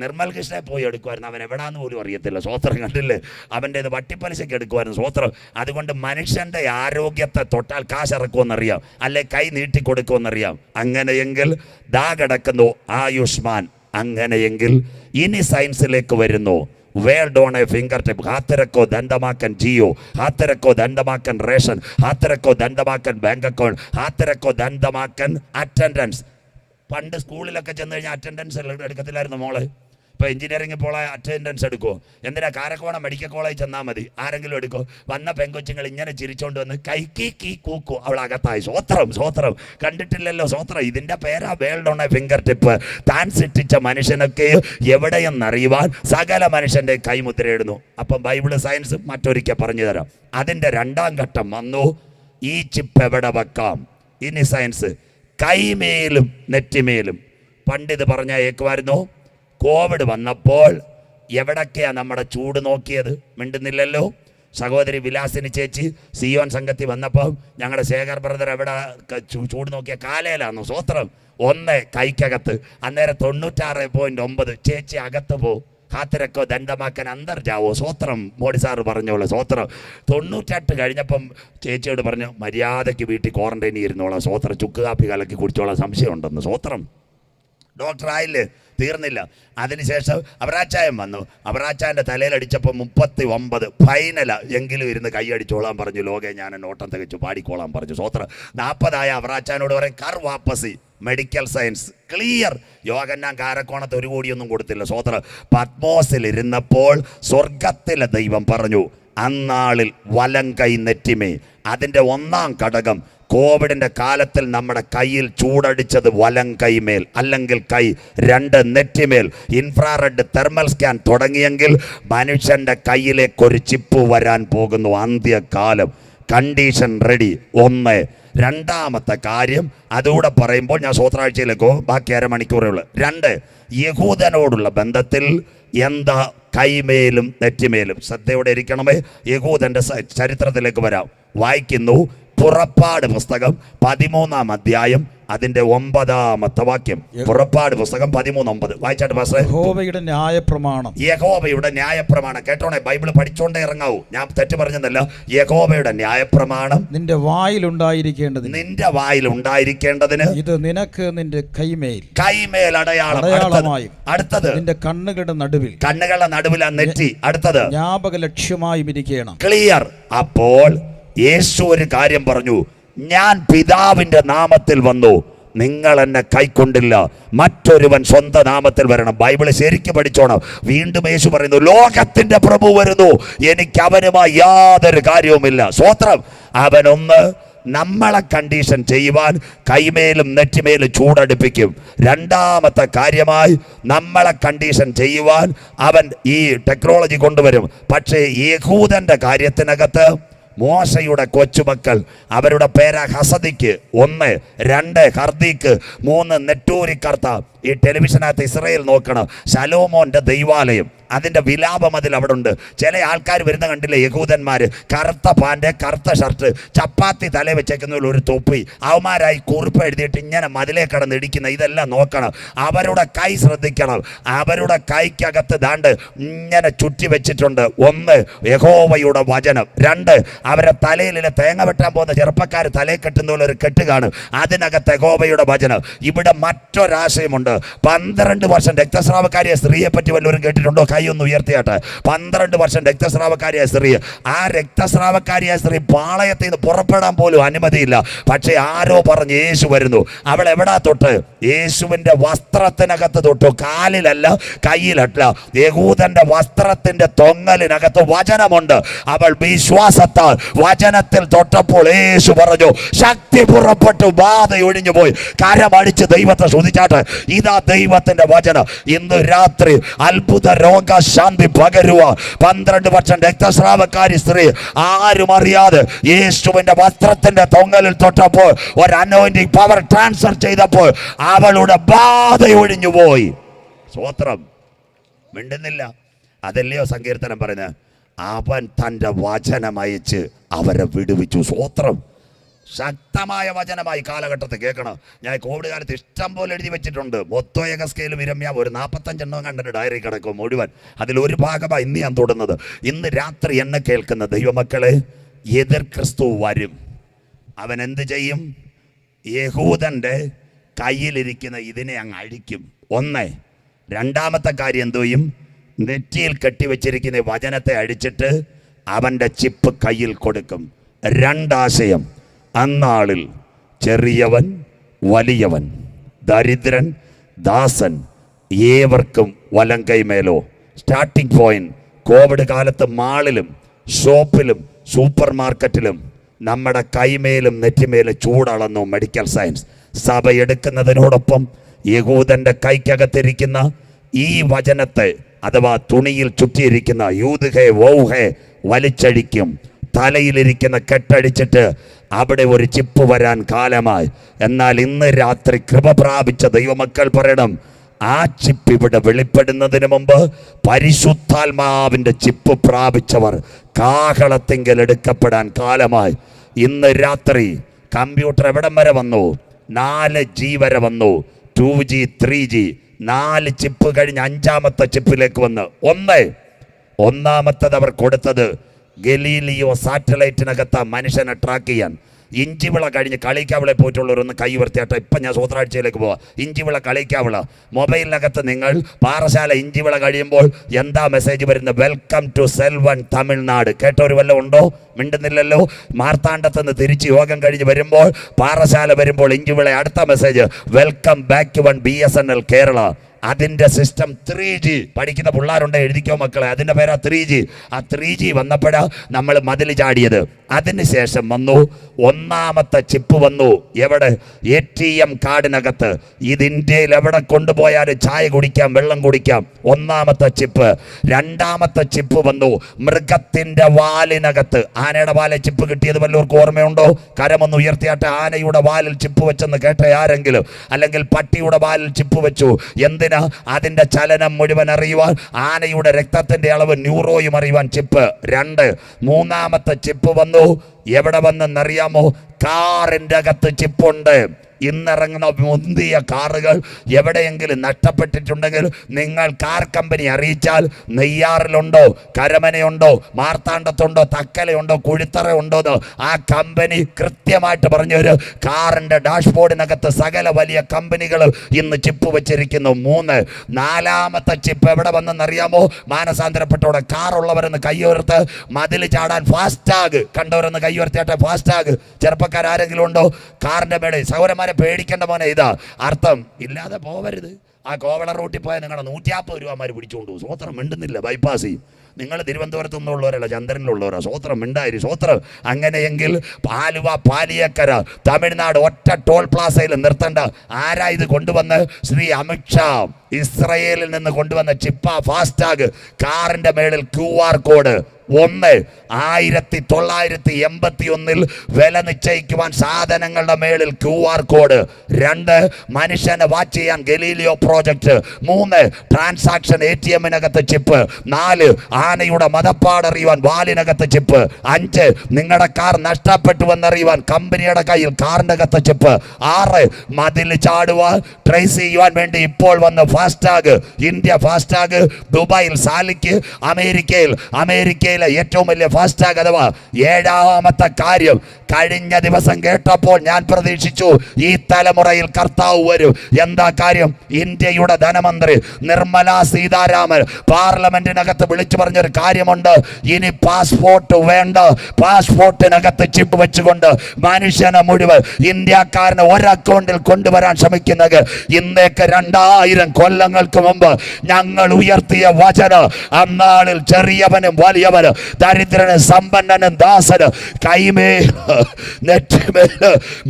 നിർമ്മൽ കൃഷ്ണനെ പോയി എടുക്കുമായിരുന്നു അവൻ എവിടാന്ന് പോലും അറിയത്തില്ല. സ്വോത്രം കണ്ടില്ലേ? അവന്റെ ഇത് വട്ടിപ്പലിശയ്ക്ക് എടുക്കുമായിരുന്നു സ്വോത്രം. അതുകൊണ്ട് മനുഷ്യന്റെ ആരോഗ്യത്തെ തൊട്ടാൽ കാശിറക്കുമെന്നറിയാം അല്ലെ കൈ നീട്ടി കൊടുക്കുമെന്നറിയാം അങ്ങനെയെങ്കിൽ ദാ കിടക്കുന്നു ആയുഷ്മാൻ. അങ്ങനെയെങ്കിൽ ഇനി സയൻസിലേക്ക് വരുന്നു. World on a finger tip ഹാത്തരക്കോ ദണ്ഡമാക്കൻ ജിയോ? ഹാത്തരക്കോ ദണ്ഡമാക്കൻ റേഷൻ? ഹാത്തരക്കോ ദണ്ഡമാക്കൻ ബാങ്ക് അക്കൗണ്ട്? ഹാത്തരക്കോ ദണ്ഡമാക്കൻ അറ്റൻഡൻസ്? പണ്ട് സ്കൂളിലൊക്കെ ചെന്ന് കഴിഞ്ഞാൽ അറ്റൻഡൻസ് എടുക്കത്തില്ലായിരുന്നു മോൾ. ഇപ്പോൾ എഞ്ചിനീയറിംഗ് പോളെ അറ്റൻഡൻസ് എടുക്കുമോ എന്തിനാ കാരക്കോണം മെഡിക്കൽ കോളേജ് ചെന്നാൽ മതി? ആരെങ്കിലും എടുക്കോ? വന്ന പെങ്കൊച്ചുങ്ങൾ ഇങ്ങനെ ചിരിച്ചോണ്ട് വന്ന് കൈക്കി കീ കൂക്കു. അവൾ അകത്തായി. സ്വോത്രം സ്വോത്രം കണ്ടിട്ടില്ലല്ലോ സ്വോത്രം ഇതിന്റെ പേരാ വേൾഡ് എ ഫിംഗർ ടിപ്പ്. താൻ സൃഷ്ടിച്ച മനുഷ്യനൊക്കെ എവിടെയെന്നറിയുവാൻ സകല മനുഷ്യന്റെ കൈമുദ്രയിടുന്നു. അപ്പം ബൈബിൾ സയൻസ് മറ്റൊരിക്കൽ പറഞ്ഞു തരാം. അതിന്റെ രണ്ടാം ഘട്ടം വന്നു. ഈ ചിപ്പ് എവിടെ വെക്കാം? ഇനി സയൻസ്. കൈമേലും നെറ്റിമേലും. പണ്ട് ഇത് പറഞ്ഞ ഏക്കുമായിരുന്നു കോവിഡ് വന്നപ്പോൾ എവിടൊക്കെയാണ് നമ്മുടെ ചൂട് നോക്കിയത്? മിണ്ടുന്നില്ലല്ലോ. സഹോദരി വിലാസിനി ചേച്ചി സിയോൻ സംഘത്തിൽ വന്നപ്പോൾ ഞങ്ങളുടെ ശേഖർ ബ്രദർ എവിടെ? ചൂട് നോക്കിയ കാലയിലാണോ സ്വോത്രം. ഒന്ന് കൈക്കകത്ത്. അന്നേരം തൊണ്ണൂറ്റാറ് പോയിന്റ് ഒമ്പത്. ചേച്ചി അകത്ത് പോ. കാത്തിരക്കോ ദണ്ഡമാക്കൻ അന്തർജാവോ? സ്വോത്രം. മോഡി സാറ് പറഞ്ഞോളൂ സ്വോത്രം. തൊണ്ണൂറ്റെട്ട് കഴിഞ്ഞപ്പം ചേച്ചിയോട് പറഞ്ഞു മര്യാദയ്ക്ക് വീട്ടിൽ ക്വാറന്റൈനിൽ ഇരുന്നോളാം. സ്വോത്രം ചുക്ക് കാപ്പി കലക്കി കുടിച്ചോളാം. സംശയമുണ്ടെന്ന്. സ്വോത്രം. ഡോക്ടർ ആയില്ലേ? തീർന്നില്ല. അതിനുശേഷം അബ്രാച്ചായൻ വന്നു. അബ്രാച്ചായന്റെ തലയിലടിച്ചപ്പോൾ മുപ്പത്തി ഒമ്പത് ഫൈനല എങ്കിലും ഇരുന്ന് കൈയടിച്ചോളാൻ പറഞ്ഞു. ലോകെ ഞാൻ നോട്ടം തികച്ചു പാടിക്കോളാൻ പറഞ്ഞു. സ്വോത്ര നാൽപ്പതായ അബ്രാച്ചാനോട് പറയും ghar wapsi medical science clear Yohannan കാരക്കോണത്ത് ഒരു കോടിയൊന്നും കൊടുത്തില്ല. സ്വോത്ര പത്മോസിൽ ഇരുന്നപ്പോൾ സ്വർഗത്തിലെ ദൈവം പറഞ്ഞു അന്നാളിൽ വലം കൈ നെറ്റിമേ അതിന്റെ ഒന്നാം ഘടകം കോവിഡിന്റെ കാലത്തിൽ നമ്മുടെ കയ്യിൽ ചൂടടിച്ചത് വലം കൈമേൽ അല്ലെങ്കിൽ കൈ രണ്ട് നെറ്റിമേൽ ഇൻഫ്രാറെഡ് തെർമൽ സ്കാൻ തുടങ്ങിയെങ്കിൽ മനുഷ്യന്റെ കയ്യിലേക്ക് ഒരു ചിപ്പ് വരാൻ പോകുന്നു. അന്ത്യകാലം. Condition ready. ഒന്ന്. രണ്ടാമത്തെ കാര്യം അതുകൂടെ പറയുമ്പോൾ ഞാൻ സ്വത്രാഴ്ചയിലേക്കോ ബാക്കി അരമണിക്കൂറേ ഉള്ളൂ. രണ്ട്. യഹൂദനോടുള്ള ബന്ധത്തിൽ എന്താ കൈമേലും നെറ്റിമേലും ശ്രദ്ധയോടെ ഇരിക്കണമേ. യഹൂദന്റെ ചരിത്രത്തിലേക്ക് വരാം. വായിക്കുന്നു. പുറപ്പാട് പുസ്തകം പതിമൂന്നാം അധ്യായം അതിന്റെ ഒമ്പതാമത്തെ വാക്യം. പുറപ്പാട് പുസ്തകം പതിമൂന്ന് ഒമ്പത്. വായിച്ചാട്ട് ന്യായ യഹോവയുടെ ന്യായപ്രമാണം. യഹോവയുടെ ന്യായപ്രമാണം. കേട്ടോണേ ബൈബിൾ പഠിച്ചോണ്ടേ ഇറങ്ങാവൂ. ഞാൻ തെറ്റ് പറഞ്ഞതല്ല. യഹോവയുടെ ന്യായപ്രമാണം. നിന്റെ വായിലുണ്ടായിരിക്കേണ്ടതിന് നിന്റെ വായിൽ ഉണ്ടായിരിക്കേണ്ടതിന് ഇത് നിനക്ക് നിന്റെ കൈമേൽ. കൈമേൽ അടയാളം. അടുത്തത്. അടുത്തത്. നിന്റെ കണ്ണുകളുടെ നടുവിൽ. കണ്ണുകളുടെ നടുവിൽ നെറ്റി. അടുത്തത്. ജ്ഞാപക ലക്ഷ്യമായും ഇരിക്കണം. ക്ലിയർ. അപ്പോൾ യേശു ഒരു കാര്യം പറഞ്ഞു ഞാൻ പിതാവിന്റെ നാമത്തിൽ വന്നു നിങ്ങൾ എന്നെ കൈക്കൊണ്ടില്ല മറ്റൊരുവൻ സ്വന്തം നാമത്തിൽ വരണം. ബൈബിൾ ശരിക്കും പഠിച്ചോണം. വീണ്ടും യേശു പറയുന്നു ലോകത്തിന്റെ പ്രഭു വരുന്നു എനിക്ക് അവനുമായി യാതൊരു കാര്യവുമില്ല. സ്വോത്രം അവനൊന്ന് നമ്മളെ കണ്ടീഷൻ ചെയ്യുവാൻ കൈമേലും നെറ്റിമേലും ചൂടടുപ്പിക്കും. രണ്ടാമത്തെ കാര്യമായി നമ്മളെ കണ്ടീഷൻ ചെയ്യുവാൻ അവൻ ഈ ടെക്നോളജി കൊണ്ടുവരും. പക്ഷേ യഹൂദന്റെ കാര്യത്തിനകത്ത് മോശയുടെ കൊച്ചുമക്കൾ. അവരുടെ പേര ഹസദിക്ക്. ഒന്ന് രണ്ട് ഹർദിക്ക്. മൂന്ന് നെട്ടൂരിക്കർത്ത. ഈ ടെലിവിഷനകത്ത് ഇസ്രയേൽ നോക്കണം. ശലോമോന്റെ ദൈവാലയം. അതിന്റെ വിലാപം അതിൽ അവിടെ ഉണ്ട് ചില ആൾക്കാർ വരുന്ന കണ്ടില്ലേ യഹൂദന്മാർ കറുത്ത പാന്റ് കറുത്ത ഷർട്ട് ചപ്പാത്തി തല വെച്ചേക്കുന്ന ഒരു തൊപ്പി. അവന്മാരായി കുറിപ്പ് എഴുതിയിട്ട് ഇങ്ങനെ മതിലേ കടന്ന് ഇടിക്കുന്ന ഇതെല്ലാം നോക്കണം. അവരുടെ കൈ ശ്രദ്ധിക്കണം. അവരുടെ കൈക്കകത്ത് ദാണ്ട് ഇങ്ങനെ ചുറ്റി വെച്ചിട്ടുണ്ട്. ഒന്ന് യഹോവയുടെ വചനം. രണ്ട് അവരെ തലയിലെ തേങ്ങ വെട്ടാൻ പോകുന്ന ചെറുപ്പക്കാർ തലയിൽ കെട്ടുന്ന ഒരു കെട്ട് കാണും. അതിനകത്ത് യഹോവയുടെ വചനം. ഇവിടെ മറ്റൊരാശയമുണ്ട്. പന്ത്രണ്ട് വർഷം രക്തസ്രാവക്കാരിയ സ്ത്രീയെ പറ്റി വല്ലവരും കേട്ടിട്ടുണ്ടോ? കൈ ഒന്ന് ഉയർത്തിയാട്ടെ. പന്ത്രണ്ട് വർഷം രക്തസ്രാവക്കാരിയ സ്ത്രീ ആ രക്തസ്രാവക്കാരിയ സ്ത്രീ പാളയത്തിൽ നിന്ന് പുറപ്പെടാൻ പോലും അനുമതിയില്ല. പക്ഷേ ആരോ പറഞ്ഞ് യേശു വരുന്നു. അവൾ എവിടാ തൊട്ട്? യേശുവിന്റെ വസ്ത്രത്തിനകത്ത് തൊട്ടു. കാലിലല്ല കയ്യിലല്ല. യഹൂദന്റെ വസ്ത്രത്തിന്റെ തൊങ്ങലിനകത്ത് വചനമുണ്ട്. അവൾ വിശ്വാസത്താൽ വചനത്തിൽ തൊട്ടപ്പോൾ യേശു പറഞ്ഞു ശക്തി പുറപ്പെട്ടു ബാധ ഒഴിഞ്ഞു പോയി കരമടിച്ച് ദൈവത്തെ ശ്രദ്ധിച്ചാട്ടെ ഇതാ ദൈവത്തിന്റെ വചനം. ഇന്ന് രാത്രി അത്ഭുത രോഗശാന്തി പകരുക പന്ത്രണ്ട് വർഷം രക്തസ്രാവക്കാരി സ്ത്രീ ആരും അറിയാതെ യേശുവിന്റെ വസ്ത്രത്തിന്റെ തൊങ്ങലിൽ തൊട്ടപ്പോൾ ഒരു അനോയിന്റി പവർ ട്രാൻസ്ഫർ ചെയ്തപ്പോൾ അവളുടെ ബാധ ഒഴിഞ്ഞു പോയി സ്വോത്രം മിണ്ടുന്നില്ല. അതല്ലയോ സങ്കീർത്തനം പറയുന്നത്? അവൻ തന്റെ വചനമയച്ച് അവരെ വിടുവിച്ചു. സ്വോത്രം ശക്തമായ വചനമായി കാലഘട്ടത്തിൽ കേൾക്കണം. ഞാൻ കോവിഡ് കാലത്ത് ഇഷ്ടം പോലെ എഴുതി വെച്ചിട്ടുണ്ട്. മൊത്തം ഏക സ്കെയിൽ വിരമ്യ ഒരു നാൽപ്പത്തഞ്ചെണ്ണം കണ്ടിട്ട് ഡയറി കിടക്കും മുഴുവൻ. അതിൽ ഒരു ഭാഗമാണ് ഇന്ന് ഞാൻ തൊടുന്നത്. ഇന്ന് രാത്രി എന്നെ കേൾക്കുന്ന ദൈവമക്കളെ എതിർ ക്രിസ്തു വരും. അവൻ എന്ത് ചെയ്യും? യഹൂദന്റെ കയ്യിലിരിക്കുന്ന ഇതിനെ അങ്ങ് അഴിക്കും. ഒന്ന്. രണ്ടാമത്തെ കാര്യം എന്തു ചെയ്യും? നെറ്റിയിൽ കെട്ടിവെച്ചിരിക്കുന്ന വചനത്തെ അഴിച്ചിട്ട് അവന്റെ ചിപ്പ് കയ്യിൽ കൊടുക്കും. രണ്ടാശയം. അന്നാളിൽ ചെറിയവൻ വലിയവൻ ദരിദ്രൻ ദാസൻ ഏവർക്കും വലം കൈമേലോ സ്റ്റാർട്ടിംഗ് പോയിന്റ് കോവിഡ് കാലത്ത് മാളിലും ഷോപ്പിലും സൂപ്പർ മാർക്കറ്റിലും നമ്മുടെ കൈമേലും നെറ്റിമേലും ചൂടളന്നു മെഡിക്കൽ സയൻസ്. സഭ എടുക്കുന്നതിനോടൊപ്പം യഹൂദന്റെ കൈക്കകത്തിരിക്കുന്ന ഈ വചനത്തെ അഥവാ തുണിയിൽ ചുറ്റിയിരിക്കുന്ന യൂതുഹെ വൗഹെ വലിച്ചഴിക്കും. തലയിലിരിക്കുന്ന കെട്ടടിച്ചിട്ട് അവിടെ ഒരു ചിപ്പ് വരാൻ കാലമായി. എന്നാൽ ഇന്ന് രാത്രി കൃപ പ്രാപിച്ച ദൈവമക്കൾ പറയണം ആ ചിപ്പ് ഇവിടെ വെളിപ്പെടുന്നതിന് മുമ്പ് പരിശുദ്ധാത്മാവിന്റെ ചിപ്പ് പ്രാപിച്ചവർ കാഹളത്തിങ്കൽ എടുക്കപ്പെടാൻ കാലമായി. ഇന്ന് രാത്രി കമ്പ്യൂട്ടർ എവിടം വരെ വന്നു? നാല് ജി വരെ വന്നു. ടു ജി ത്രീ ജി നാല് ചിപ്പ് കഴിഞ്ഞ് അഞ്ചാമത്തെ ചിപ്പിലേക്ക് വന്ന്. ഒന്ന്. ഒന്നാമത്തത് അവർ കൊടുത്തത് ഗലീലിയോ സാറ്റലൈറ്റിനകത്ത് മനുഷ്യനെ ട്രാക്ക് ചെയ്യാൻ. ഇഞ്ചിവിള കഴിഞ്ഞ് കളിക്കാവിളെ പോയിട്ടുള്ളവരൊന്ന് കൈ ഉയർത്തിയാട്ടെ. ഇപ്പം ഞാൻ സൂത്രാഴ്ചയിലേക്ക് പോവാം. ഇഞ്ചിവിള കളിക്കാവിള. മൊബൈലിനകത്ത് നിങ്ങൾ പാറശാല ഇഞ്ചിവിള കഴിയുമ്പോൾ എന്താ മെസ്സേജ് വരുന്നത്? വെൽക്കം ടു സെൽവൺ തമിഴ്നാട് കേട്ടവർ വല്ലതും ഉണ്ടോ? മിണ്ടുന്നില്ലല്ലോ? മാർത്താണ്ഡത്തുനിന്ന് തിരിച്ച് യോഗം കഴിഞ്ഞ് വരുമ്പോൾ പാറശാല വരുമ്പോൾ ഇഞ്ചിവിള അടുത്ത message welcome back one B S N L Kerala അതിന്റെ സിസ്റ്റം ത്രീ ജി പഠിക്കുന്ന പിള്ളേരുണ്ട്? എഴുതിക്കോ മക്കളെ. അതിന്റെ പേരാ ത്രീ ജി ആ ത്രീ ജി വന്നപ്പോഴാ നമ്മൾ മതിൽ ചാടിയത്. അതിനുശേഷം വന്നു ഒന്നാമത്തെ ചിപ്പ് വന്നു. എവിടെ? എ ടി എം കാർഡിനകത്ത് ഇത് ഇന്ത്യയിൽ എവിടെ കൊണ്ടുപോയാലും ചായ കുടിക്കാം വെള്ളം കുടിക്കാം. ഒന്നാമത്തെ ചിപ്പ്. രണ്ടാമത്തെ ചിപ്പ് വന്നു മൃഗത്തിന്റെ വാലിനകത്ത്. ആനയുടെ വാലിൽ ചിപ്പ് കിട്ടിയത് വല്ലവർക്കും ഓർമ്മയുണ്ടോ? കരമൊന്ന് ഉയർത്തിയാട്ടെ ആനയുടെ വാലിൽ ചിപ്പ് വെച്ചെന്ന് കേട്ട ആരെങ്കിലും? അല്ലെങ്കിൽ പട്ടിയുടെ വാലിൽ ചിപ്പ് വെച്ചു? എന്തിനാ? അതിന്റെ ചലനം മുഴുവൻ അറിയുവാൻ ആനയുടെ രക്തത്തിന്റെ അളവ് ന്യൂറോയും അറിയുവാൻ ചിപ്പ്. രണ്ട്. മൂന്നാമത്തെ ചിപ്പ് വന്നു Oh. എവിടെ വന്നെന്നറിയാമോ? കാറിന്റെ അകത്ത് ചിപ്പുണ്ട്. ഇന്നിറങ്ങുന്ന മുന്തിയ കാറുകൾ എവിടെയെങ്കിലും നഷ്ടപ്പെട്ടിട്ടുണ്ടെങ്കിൽ നിങ്ങൾ കാർ കമ്പനി അറിയിച്ചാൽ നെയ്യാറിലുണ്ടോ കരമനയുണ്ടോ മാർത്താണ്ഡത്തുണ്ടോ തക്കലയുണ്ടോ കുഴിത്തറ ഉണ്ടോ എന്ന് ആ കമ്പനി കൃത്യമായിട്ട് പറഞ്ഞു പറഞ്ഞൊരു കാറിന്റെ ഡാഷ്ബോർഡിനകത്ത് സകല വലിയ കമ്പനികൾ ഇന്ന് ചിപ്പ് വെച്ചിരിക്കുന്നു. മൂന്ന് നാലാമത്തെ ചിപ്പ് എവിടെ വന്നെന്നറിയാമോ? മാനസാന്തരപ്പെട്ടോടെ കാറുള്ളവരെന്ന് കയ്യോർത്ത് മതിൽ ചാടാൻ ഫാസ്റ്റാഗ് കണ്ടവരെന്ന് കയ്യോർത്തിയാട്ടെ ഫാസ്റ്റാഗ്. ചെറുപ്പക്കാർ ആരെങ്കിലും ഉണ്ടോ? കാറിന്റെ മേടെ സൗരന്മാരെ പേടിക്കേണ്ട മോനെ ഇതാ. അർത്ഥം ഇല്ലാതെ പോവരുത്. ആ കോവള റൂട്ടിൽ പോയാൽ നിങ്ങളുടെ നൂറ്റിയാപ്പത് രൂപമാർ പിടിച്ചുകൊണ്ട് പോകും. സ്വോത്രം മിണ്ടുന്നില്ല ബൈപ്പാസ് ചെയ്യും. നിങ്ങൾ തിരുവനന്തപുരത്ത് നിന്നുള്ളവരല്ല ചന്ദ്രനിലുള്ളവരാ. സ്വോത്രം മിണ്ടായിരി. സ്വോത്രം അങ്ങനെയെങ്കിൽ പാലുവ പാലിയക്കര തമിഴ്നാട് ഒറ്റ ടോൾ പ്ലാസയിൽ നിർത്തേണ്ട. ആരാ ഇത് കൊണ്ടുവന്ന്? ശ്രീ അമിത്ഷാ ഇസ്രയേലിൽ നിന്ന് കൊണ്ടുവന്ന ചിപ്പ ഫാസ്റ്റാഗ്. കാറിന്റെ മേളിൽ ക്യു ആർ കോഡ്. ഒന്ന്. ആയിരത്തി തൊള്ളായിരത്തി എൺപത്തി ഒന്നിൽ വില നിശ്ചയിക്കുവാൻ സാധനങ്ങളുടെ മേളിൽ ക്യു ആർ കോഡ് രണ്ട് മനുഷ്യനെ വാച്ച് ചെയ്യാൻ ഗലീലിയോ പ്രോജക്റ്റ് മൂന്ന് ട്രാൻസാക്ഷൻ എ ടി എമ്മിനകത്ത് ചിപ്പ് നാല് ആനയുടെ മതപ്പാടറിയുവാൻ വാലിനകത്ത് ചിപ്പ് അഞ്ച് നിങ്ങളുടെ കാർ നഷ്ടപ്പെട്ടുവെന്നറിയുവാൻ കമ്പനിയുടെ കയ്യിൽ കാറിന്റെ അകത്ത് ചിപ്പ് ആറ് മതിൽ ചാടുവാൻ ട്രേസ് ചെയ്യുവാൻ വേണ്ടി ഇപ്പോൾ വന്ന് ഫാസ്റ്റാഗ് ഇന്ത്യ ഫാസ്റ്റാഗ് ദുബായിൽ സാലിക്ക്. അമേരിക്കയിൽ. അമേരിക്കയിൽ അമേരിക്കയിലെ ഏറ്റവും വലിയ ഫാസ്റ്റാഗ് അഥവാ ഏഴാമത്തെ കാര്യം കഴിഞ്ഞ ദിവസം കേട്ടപ്പോൾ ഞാൻ പ്രതീക്ഷിച്ചു ഈ തലമുറയിൽ കർത്താവ് വരും. എന്താ കാര്യം? ഇന്ത്യയുടെ ധനമന്ത്രി നിർമ്മല സീതാരാമൻ പാർലമെന്റിനകത്ത് വിളിച്ചു പറഞ്ഞൊരു കാര്യമുണ്ട്. ഇനി പാസ്പോർട്ട് വേണ്ട. പാസ്പോർട്ടിനകത്ത് ചിപ്പ് വെച്ചുകൊണ്ട് മനുഷ്യനെ മുഴുവൻ ഇന്ത്യക്കാരനെ ഒരു അക്കൗണ്ടിൽ കൊണ്ടുവരാൻ ശ്രമിക്കുന്നത് ഇന്നേക്ക് രണ്ടായിരം കൊല്ലങ്ങൾക്ക് മുമ്പ് ഞങ്ങൾ ഉയർത്തിയ വചന അന്നാളിൽ ചെറിയവനും വലിയവനും ദരിദ്രനും സമ്പന്നനും ദാസനും കൈമേ നെറ്റിമേൽ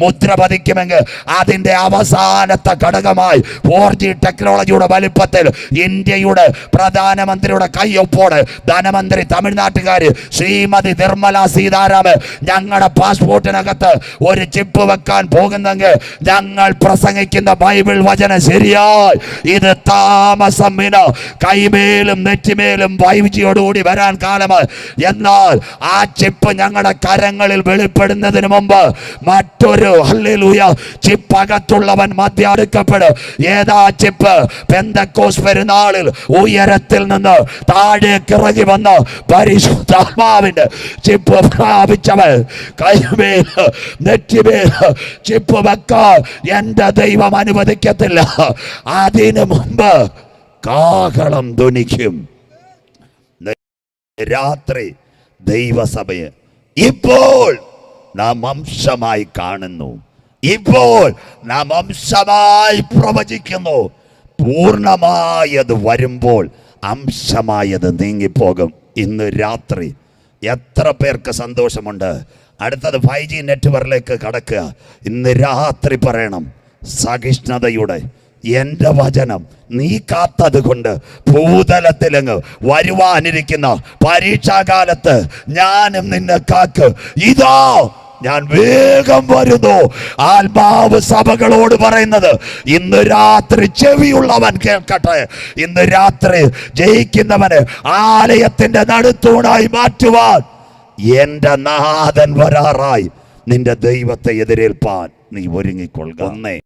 മുദ്ര പതിക്കുമെങ്കിൽ അതിന്റെ അവസാനത്തെ ഘടകമായി ഫോർ ജി ടെക്നോളജിയുടെ വലിപ്പത്തിൽ ഇന്ത്യയുടെ പ്രധാനമന്ത്രിയുടെ കയ്യൊപ്പോട് ധനമന്ത്രി തമിഴ്നാട്ടുകാർ ശ്രീമതി നിർമ്മല സീതാരാമൻ ഞങ്ങളുടെ പാസ്പോർട്ടിനകത്ത് ഒരു ചിപ്പ് വെക്കാൻ പോകുന്നെങ്കിൽ ഞങ്ങൾ പ്രസംഗിക്കുന്ന ബൈബിൾ വചനം ശരിയായി. ഇത് താമസം വിന കൈമേലും നെറ്റിമേലും വൈവിജിയോടുകൂടി വരാൻ കാലമായി. എന്നാൽ ആ ചിപ്പ് ഞങ്ങളുടെ കരങ്ങളിൽ വെളിപ്പെടുന്നതിന് മുമ്പ് മറ്റൊരു ഹല്ലേലൂയ ചിപ്പ് അകത്തുള്ളവൻ മധ്യ അടുക്കപ്പെടും ഏതാ ചിപ്പ് പെന്തക്കോസ് പെരുന്നാളിൽ ഉയരത്തിൽ നിന്ന് താഴേക്ക് ഇറങ്ങി വന്ന് പരിശുദ്ധാത്മാവിന്റെ ചിപ്പ് പ്രാപിച്ചവൻ കൈമേൽ നെറ്റിമേൽ ചിപ്പ് വെക്കാൻ എന്റെ ദൈവം അനുവദിക്കത്തില്ല. അതിനു മുമ്പ് കാഹളം ധനിക്കും രാത്രി ദൈവസഭയെ. ഇപ്പോൾ നാം അംശമായി കാണുന്നു. ഇപ്പോൾ നാം അംശമായി പ്രവചിക്കുന്നു. പൂർണമായത് വരുമ്പോൾ അംശമായത് നീങ്ങിപ്പോകും. ഇന്ന് രാത്രി എത്ര പേർക്ക് സന്തോഷമുണ്ട്. അടുത്തത് ഫൈവ് ജി നെറ്റ്വർക്കിലേക്ക് കടക്കുക. ഇന്ന് രാത്രി പറയണം സഹിഷ്ണുതയുടെ എന്റെ വചനം നീ കാത്തത് കൊണ്ട് ഭൂതലത്തിലങ്ങ് വരുവാനിരിക്കുന്ന പരീക്ഷാകാലത്ത് ഞാനും നിന്നെ കാക്ക്. ഇതോ ഞാൻ വേഗം വരുന്നു. ആത്മാവ് സഭകളോട് പറയുന്നത് ഇന്ന് രാത്രി ചെവിയുള്ളവൻ കേൾക്കട്ടെ. ഇന്ന് രാത്രി ജയിക്കുന്നവന് ആലയത്തിന്റെ നടുത്തൂണായി മാറ്റുവാൻ എന്റെ നാഥൻ വരാറായി. നിന്റെ ദൈവത്തെ എതിരേൽപ്പാൻ നീ ഒരുങ്ങിക്കൊള്ളുക. ഒന്നേ